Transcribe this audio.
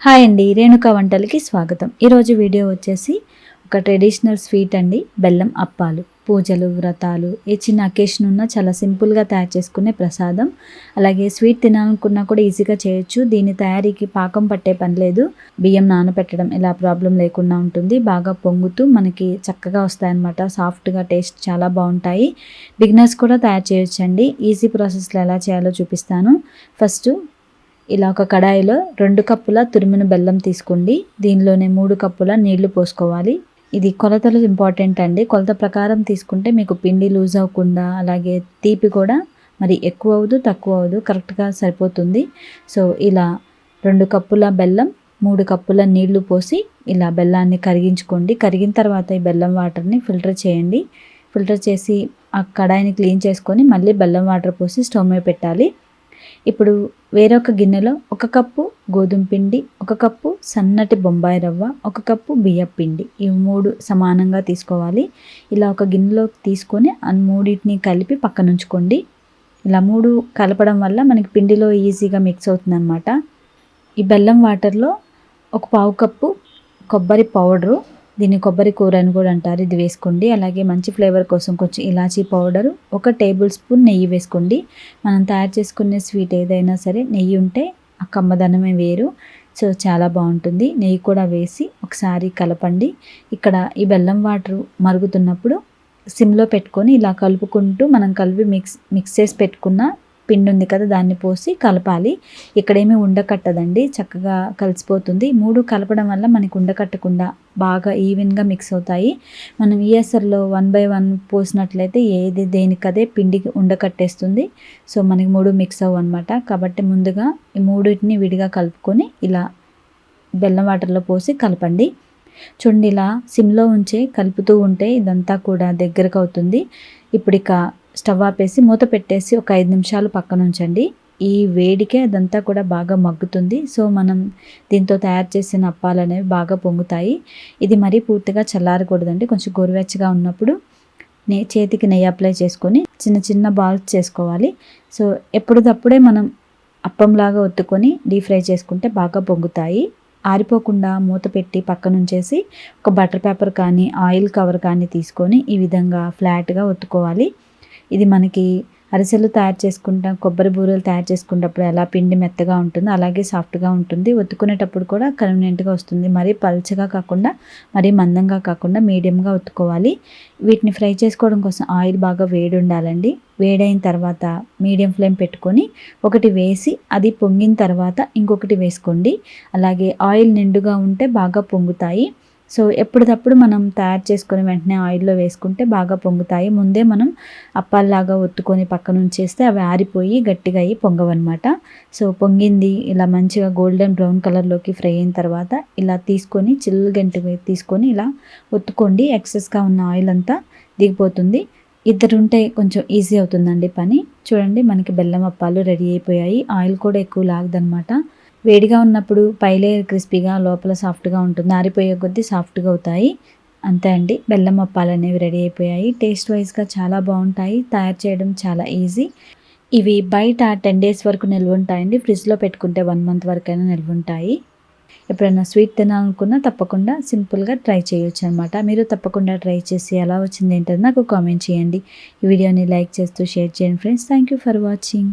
Hi అండి రేణుక వంటలకి స్వాగతం. ఈరోజు వీడియో వచ్చేసి ఒక ట్రెడిషనల్ స్వీట్ అండి బెల్లం అప్పాలు. పూజలు వ్రతాలు ఏ చిన్న అకేషన్ ఉన్నా చాలా సింపుల్గా తయారు చేసుకునే ప్రసాదం. అలాగే స్వీట్ తినాలనుకున్నా కూడా ఈజీగా చేయొచ్చు. దీని తయారీకి పాకం పట్టే పని లేదు. బియ్యం నానబెట్టడం ఇలా ప్రాబ్లం లేకుండా ఉంటుంది. బాగా పొంగుతూ మనకి చక్కగా వస్తాయన్నమాట. సాఫ్ట్గా టేస్ట్ చాలా బాగుంటాయి. బిగినర్స్ కూడా తయారు చేయొచ్చండి. ఈజీ ప్రాసెస్లో ఎలా చేయాలో చూపిస్తాను. ఫస్ట్ ఇలా ఒక కడాయిలో రెండు కప్పుల తురిమిన బెల్లం తీసుకోండి. దీనిలోనే మూడు కప్పుల నీళ్ళు పోసుకోవాలి. ఇది కొలతలు ఇంపార్టెంట్ అండి. కొలత ప్రకారం తీసుకుంటే మీకు పిండి లూజ్ అవ్వకుండా అలాగే తీపి కూడా మరి ఎక్కువ అవ్వదు తక్కువ అవ్వదు కరెక్ట్గా సరిపోతుంది. సో ఇలా రెండు కప్పుల బెల్లం మూడు కప్పుల నీళ్ళు పోసి ఇలా బెల్లాన్ని కరిగించుకోండి. కరిగిన తర్వాత ఈ బెల్లం వాటర్ని ఫిల్టర్ చేయండి. ఫిల్టర్ చేసి ఆ కడాయిని క్లీన్ చేసుకొని మళ్ళీ బెల్లం వాటర్ పోసి స్టవ్ మీద పెట్టాలి. ఇప్పుడు వేరొక గిన్నెలో ఒక కప్పు గోధుమ పిండి ఒక కప్పు సన్నటి బొంబాయి రవ్వ ఒక కప్పు బియ్యం పిండి. ఈ మూడు సమానంగా తీసుకోవాలి. ఇలా ఒక గిన్నెలో తీసుకొని ఆ మూడింటిని కలిపి పక్కన ఉంచుకోండి. ఇలా మూడు కలపడం వల్ల మనకి పిండిలో ఈజీగా మిక్స్ అవుతుందన్నమాట. ఈ బెల్లం వాటర్లో ఒక పావు కప్పు కొబ్బరి పౌడరు దీన్ని కొబ్బరి కూర అని కూడా అంటారు. ఇది వేసుకోండి. అలాగే మంచి ఫ్లేవర్ కోసం కొంచెం ఇలాచీ పౌడరు ఒక టేబుల్ స్పూన్ నెయ్యి వేసుకోండి. మనం తయారు చేసుకునే స్వీట్ ఏదైనా సరే నెయ్యి ఉంటే ఆ కమ్మదనమే వేరు. సో చాలా బాగుంటుంది. నెయ్యి కూడా వేసి ఒకసారి కలపండి. ఇక్కడ ఈ బెల్లం వాటర్ మరుగుతున్నప్పుడు సిమ్లో పెట్టుకొని ఇలా కలుపుకుంటూ మనం కలిపి మిక్స్ మిక్స్ చేసి పెట్టుకున్న పిండి ఉంది కదా దాన్ని పోసి కలపాలి. ఇక్కడేమీ ఉండకట్టదండి చక్కగా కలిసిపోతుంది. మూడు కలపడం వల్ల మనకి ఉండకట్టకుండా బాగా ఈవెన్గా మిక్స్ అవుతాయి. మనం ఈఎస్ఆర్లో వన్ బై వన్ పోసినట్లయితే ఏది దేనికదే పిండికి ఉండకట్టేస్తుంది సో మనకి మూడు మిక్స్ అవ్వు అనమాట కాబట్టి ముందుగా ఈ మూడింటిని విడిగా కలుపుకొని ఇలా బెల్లం వాటర్లో పోసి కలపండి. చూడండి ఇలా సిమ్లో ఉంచే కలుపుతూ ఉంటే ఇదంతా కూడా దగ్గరకు అవుతుంది. ఇప్పుడు ఇక స్టవ్ ఆపేసి మూత పెట్టేసి ఒక ఐదు నిమిషాలు పక్కన ఉంచండి. ఈ వేడికే అదంతా కూడా బాగా మగ్గుతుంది. సో మనం దీంతో తయారు చేసిన అప్పాలు అనేవి బాగా పొంగుతాయి. ఇది మరీ పూర్తిగా చల్లారకూడదండి. కొంచెం గోరువెచ్చగా ఉన్నప్పుడు నే చేతికి నెయ్యి అప్లై చేసుకొని చిన్న చిన్న బాల్స్ చేసుకోవాలి. సో ఎప్పుడుదప్పుడే మనం అప్పంలాగా ఒత్తుకొని డీప్ ఫ్రై చేసుకుంటే బాగా పొంగుతాయి. ఆరిపోకుండా మూత పెట్టి పక్కనుంచేసి ఒక బటర్ పేపర్ కానీ ఆయిల్ కవర్ కానీ తీసుకొని ఈ విధంగా ఫ్లాట్గా ఒత్తుకోవాలి. ఇది మనకి అరిసెలు తయారు చేసుకుంటాం కొబ్బరి బూరెలు తయారు చేసుకున్నప్పుడు ఎలా పిండి మెత్తగా ఉంటుందో అలాగే సాఫ్ట్గా ఉంటుంది. ఒత్తుకునేటప్పుడు కూడా కన్వీనియంట్గా వస్తుంది. మరీ పల్చగా కాకుండా మరీ మందంగా కాకుండా మీడియంగా ఒత్తుకోవాలి. వీటిని ఫ్రై చేసుకోవడం కోసం ఆయిల్ బాగా వేడి ఉండాలండి వేడైన తర్వాత మీడియం ఫ్లేమ్ పెట్టుకొని ఒకటి వేసి అది పొంగిన తర్వాత ఇంకొకటి వేసుకోండి. అలాగే ఆయిల్ నిండుగా ఉంటే బాగా పొంగుతాయి. సో ఎప్పటికప్పుడు మనం తయారు చేసుకుని వెంటనే ఆయిల్లో వేసుకుంటే బాగా పొంగుతాయి. ముందే మనం అప్పాల్లాగా ఒత్తుకొని పక్కన ఉంచేస్తే అవి ఆరిపోయి గట్టిగా అయ్యి పొంగవన్నమాట. సో పొంగింది ఇలా మంచిగా గోల్డెన్ బ్రౌన్ కలర్లోకి ఫ్రై అయిన తర్వాత ఇలా తీసుకొని చిల్లుగంట తీసుకొని ఇలా ఒత్తుకోండి. ఎక్సెస్గా ఉన్న ఆయిల్ అంతా దిగిపోతుంది. ఇద్దరు ఉంటే కొంచెం ఈజీ అవుతుందండి పని. చూడండి మనకి బెల్లం అప్పాలు రెడీ అయిపోయాయి. ఆయిల్ కూడా ఎక్కువ లాగదనమాట వేడిగా ఉన్నప్పుడు పై లేయర్ క్రిస్పీగా లోపల సాఫ్ట్గా ఉంటుంది. ఆరిపోయే కొద్దీ సాఫ్ట్గా అవుతాయి. అంతే అండి. బెల్లం అప్పాలు అనేవి రెడీ అయిపోయాయి. టేస్ట్ వైజ్గా చాలా బాగుంటాయి. తయారు చేయడం చాలా ఈజీ. ఇవి బయట టెన్ డేస్ వరకు నిల్వ ఉంటాయండి. ఫ్రిడ్జ్లో పెట్టుకుంటే వన్ మంత్ వరకు అయినా నిల్వ ఉంటాయి. ఎప్పుడైనా స్వీట్ తినాలనుకున్నా తప్పకుండా సింపుల్గా ట్రై చేయొచ్చు అనమాట మీరు తప్పకుండా ట్రై చేసి ఎలా వచ్చింది ఏంటో నాకు కామెంట్ చేయండి. ఈ వీడియోని లైక్ చేస్తూ షేర్ చేయండి friends. Thank you for watching.